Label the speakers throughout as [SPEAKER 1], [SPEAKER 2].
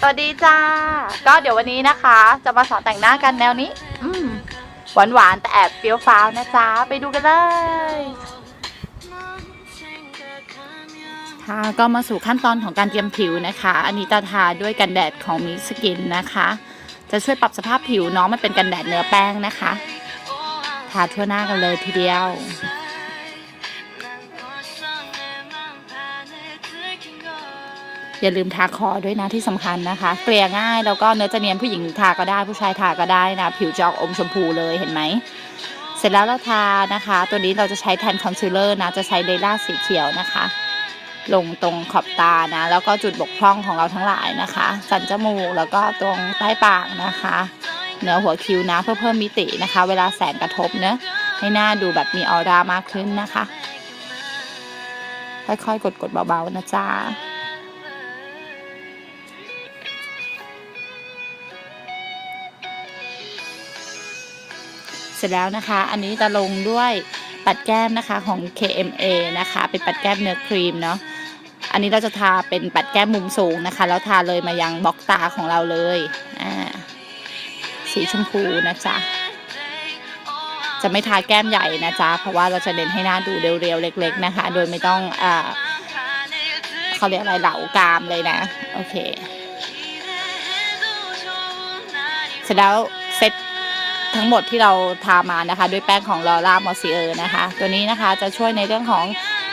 [SPEAKER 1] สวัสดีจ้า ก็เดี๋ยววันนี้นะคะ จะมาสอนแต่งหน้ากันแนวนี้ อืมหวานหวานๆแต่แอบเปรี้ยวฟ้าวนะจ๊ะ ไปดูกันเลยค่ะก็มาสู่ขั้นตอนของการเตรียมผิวนะคะ อันนี้ตาทาด้วยกันแดดของมิสกินนะคะ จะช่วยปรับสภาพผิวน้องมันเป็นกันแดดเนื้อแป้งนะคะ ทาทั่วหน้ากันเลยทีเดียว อย่าลืมทาคอด้วยนะที่สำคัญนะคะ เกลี่ยง่ายแล้วก็เนื้อจะเนียนผู้หญิงทาก็ได้ผู้ชายทาก็ได้นะ ผิวจะออกอมชมพูเลยเห็นไหม เสร็จแล้วเราทานะคะ ตัวนี้เราจะใช้แทนคอนซีลเลอร์นะ จะใช้เลล่าสีเขียวนะคะ ลงตรงขอบตานะ แล้วก็จุดบกพร่องของเราทั้งหลายนะคะ สันจมูกแล้วก็ตรงใต้ปากนะคะ เหนือหัวคิ้วนะเพื่อเพิ่มมิตินะคะ เวลาแสงกระทบเนะให้หน้าดูแบบมีออร่ามากขึ้นนะคะ ค่อยๆ กดๆเบาๆนะจ๊ะ เสร็จแล้วนะคะ อันนี้จะลงด้วยปัดแก้มนะคะของ KMA นะคะ เป็นปัดแก้มเนื้อครีมเนาะอันนี้เราจะทาเป็นปัดแก้มมุมสูงนะคะ แล้วทาเลยมายังบล็อกตาของเราเลยอ่าสีชมพูนะจ๊ะจะไม่ทาแก้มใหญ่นะจ๊ะเพราะว่าเราจะเน้นให้หน้าดูเรียวๆเล็ก ๆนะคะ โดยไม่ต้องอ่าเขาเรียกอะไรเหลากามเลยนะ โอเค เสร็จแล้วเซต ทั้งหมดที่เราทามานะคะ ด้วยแป้งของลอร่ามอซีเออร์นะคะ ตัวนี้นะคะจะช่วยในเรื่องของ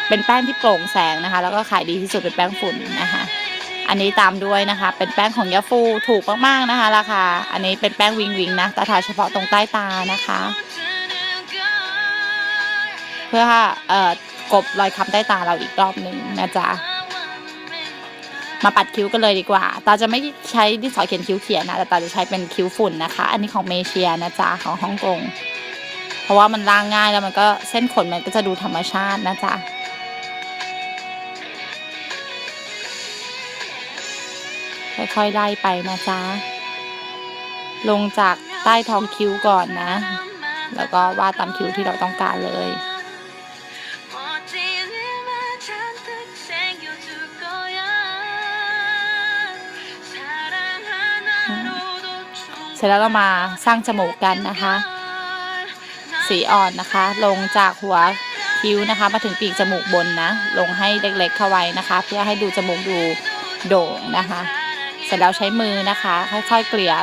[SPEAKER 1] เป็นแป้งที่โปร่งแสงนะคะ แล้วก็ขายดีที่สุดเป็นแป้งฝุ่นนะคะ อันนี้ตามด้วยนะคะ เป็นแป้งของยาฟูถูกมากๆนะคะราคาอันนี้เป็นแป้งวิงวิงนะแต่ทาเฉพาะตรงใต้ตานะคะ เพื่อเอ่อกบรอยค้ำใต้ตาเราอีกรอบหนึ่งนะจ๊ะ มาปัดคิ้วกันเลยดีกว่า ตาจะไม่ใช้ดินสอเขียนคิ้วเขียนนะแต่ตาจะใช้เป็นคิ้วฝุ่นนะคะ อันนี้ของเมเชียนะจ๊ะของฮ่องกง เพราะว่ามันล้างง่ายแล้วมันก็เส้นขนมันก็จะดูธรรมชาตินะจ๊ะค่อยๆไล่ไปนะจ๊ะ ลงจากใต้ท้องคิ้วก่อนนะ แล้วก็วาดตามคิ้วที่เราต้องการเลย ร็จแล้วเรามาสร้างจมูกกันนะคะ สีอ่อนนะคะ ลงจากหัวคิ้วนะคะ มาถึงปีกจมูกบนนะ ลงให้เล็กๆเข้าไว้นะคะ เพื่อให้ดูจมูกดูโด่งนะคะ เสร็จแล้วใช้มือนะคะ ค่อยๆเกลี่ย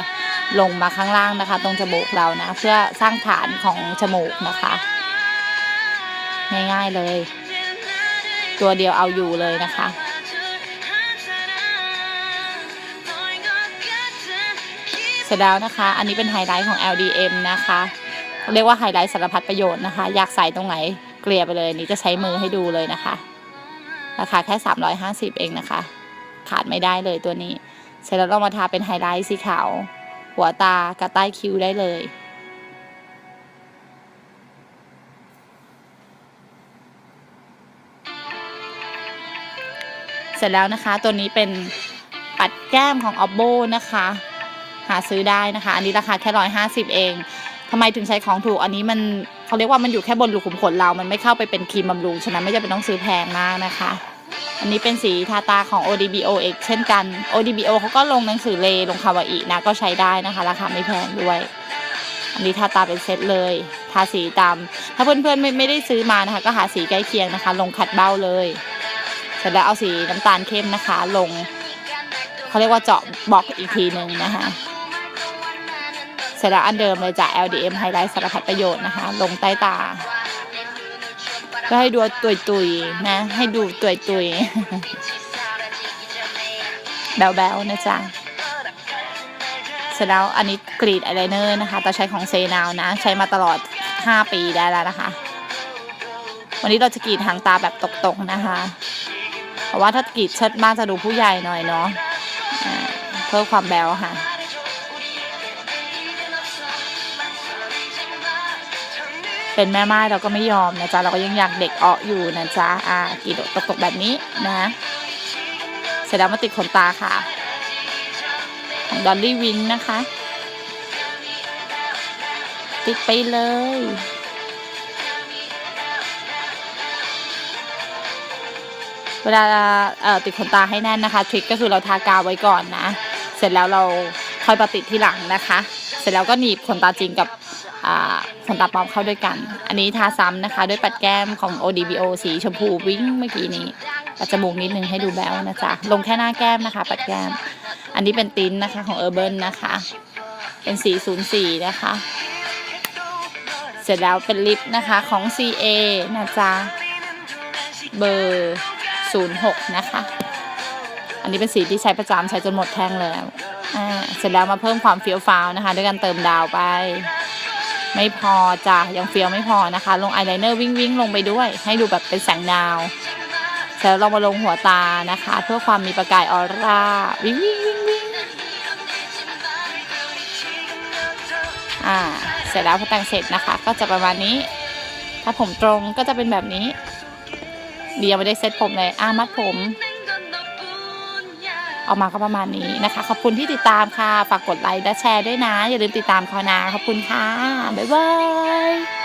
[SPEAKER 1] ลงมาข้างล่างนะคะ ตรงจมูกเรานะ เพื่อสร้างฐานของจมูกนะคะ ง่ายๆเลย ตัวเดียวเอาอยู่เลยนะคะ สร็จแล้วนะคะ อันนี้เป็นไฮไลท์ของ LDM นะคะ เรียกว่าไฮไลท์สารพัดประโยชน์นะคะ อยากใส่ตรงไหนเกลี่ยไปเลย นี่จะใช้มือให้ดูเลยนะคะ ราคาแค่ 350 เองนะคะ ขาดไม่ได้เลยตัวนี้ เสร็จแล้วเรามาทาเป็นไฮไลท์สีขาว หัวตากับใต้คิ้วได้เลยเสร็จแล้วนะคะ ตัวนี้เป็นปัดแก้มของ Oppo นะคะาซื้อได้นะคะ อันนี้ราคาแค่ร้อยห้าสิบเองทำไมถึงใช้ของถูกอันนี้มันเขาเรียกว่ามันอยู่แค่บนรูขุมขนเรา มันไม่เข้าไปเป็นครีมบำรุงฉะนั้นไม่จำเป็นต้องซื้อแพงมากนะคะ อันนี้เป็นสีทาตาของ ODBO เอกเช่นกัน ODBO เขาก็ลงหนังสือเลลงคาวาอินะก็ใช้ได้นะคะ ราคาไม่แพงด้วย อันนี้ทาตาเป็นเซตเลยทาสีตาม ถ้าเพื่อนๆไม่ไม่ได้ซื้อมานะคะ ก็หาสีใกล้เคียงนะคะ ลงขัดเบ้าเลยเสร็จแล้วเอาสีน้ำตาลเข้มนะคะ ลงเขาเรียกว่าเจาะบล็อกอีกทีหนึ่งนะคะ สร็จแล้วอันเดิมเลยจาก LDM ไฮไลท์สารพัดประโยชน์นะคะ ลงใต้ตา ก็ให้ดูตุยตุยๆนะ ให้ดูตุยตุยๆแบวๆนะจ๊ะเสร็จแล้วอันนี้กรีดอายไลเนอร์นะคะต่ใช้ของเซนาวนะ ใช้มาตลอด 5 ปีได้แล้วนะคะ วันนี้เราจะกรีดหางตาแบบตกๆนะคะเพราะว่าถ้ากรีดเชิดมากจะดูผู้ใหญ่หน่อยเนาะเพิ่มความแบวค่ะ เป็นแม่ไม้เราก็ไม่ยอมนะจ๊ะเราก็ยังอยากเด็กเออกอยู่นะจ๊ะอ่ากรีดตกๆแบบนี้นะเสร็จแล้วมาติดขนตาค่ะของดอลลี่วิงนะคะ ติดไปเลย เวลาเอ่อติดขนตาให้แน่นนะคะทริคก็คือเราทากาวไว้ก่อนนะ เสร็จแล้วเราค่อยประติดที่หลังนะคะ เสร็จแล้วก็หนีบขนตาจริงกับ ขนตาปลอมเข้าด้วยกัน อันนี้ทาซ้ำนะคะด้วยปัดแก้มของ ODBO สีชมพูวิ่งเมื่อกี้นี้ปัดจมูกนิดนึงให้ดูแบวนะจ๊ะ ลงแค่หน้าแก้มนะคะ ปัดแก้ม อันนี้เป็นติ้นนะคะของ Urban นะคะ เป็นสี 04 นะคะ เสร็จแล้วเป็นลิปนะคะของ CA นะจ๊ะ เบอร์ 06 นะคะ อันนี้เป็นสีที่ใช้ประจำใช้จนหมดแท่งแล้ว เสร็จแล้วมาเพิ่มความเฟี้ยวฟ้าวนะคะ ด้วยการเติมดาวไป ไม่พอจ้ะยังเฟี้ยวไม่พอนะคะ ลงอายไลเนอร์วิ่งวิ่งลงไปด้วย ให้ดูแบบเป็นแสงดาวเสร็จแล้วเรามาลงหัวตานะคะ เพื่อความมีประกายออร่าวิ่งวิ่งวิ่งวิ่งอ่าเสร็จแล้วพอแต่งเสร็จนะคะ ก็จะประมาณนี้ ถ้าผมตรงก็จะเป็นแบบนี้เดียวไม่ได้เซ็ตผมเลยอ่ามัดผม ออกมาก็ประมาณนี้นะคะ ขอบคุณที่ติดตามค่ะ ฝากกดไลค์และแชร์ด้วยนะ อย่าลืมติดตามเขานะ ขอบคุณค่ะ บ๊ายบาย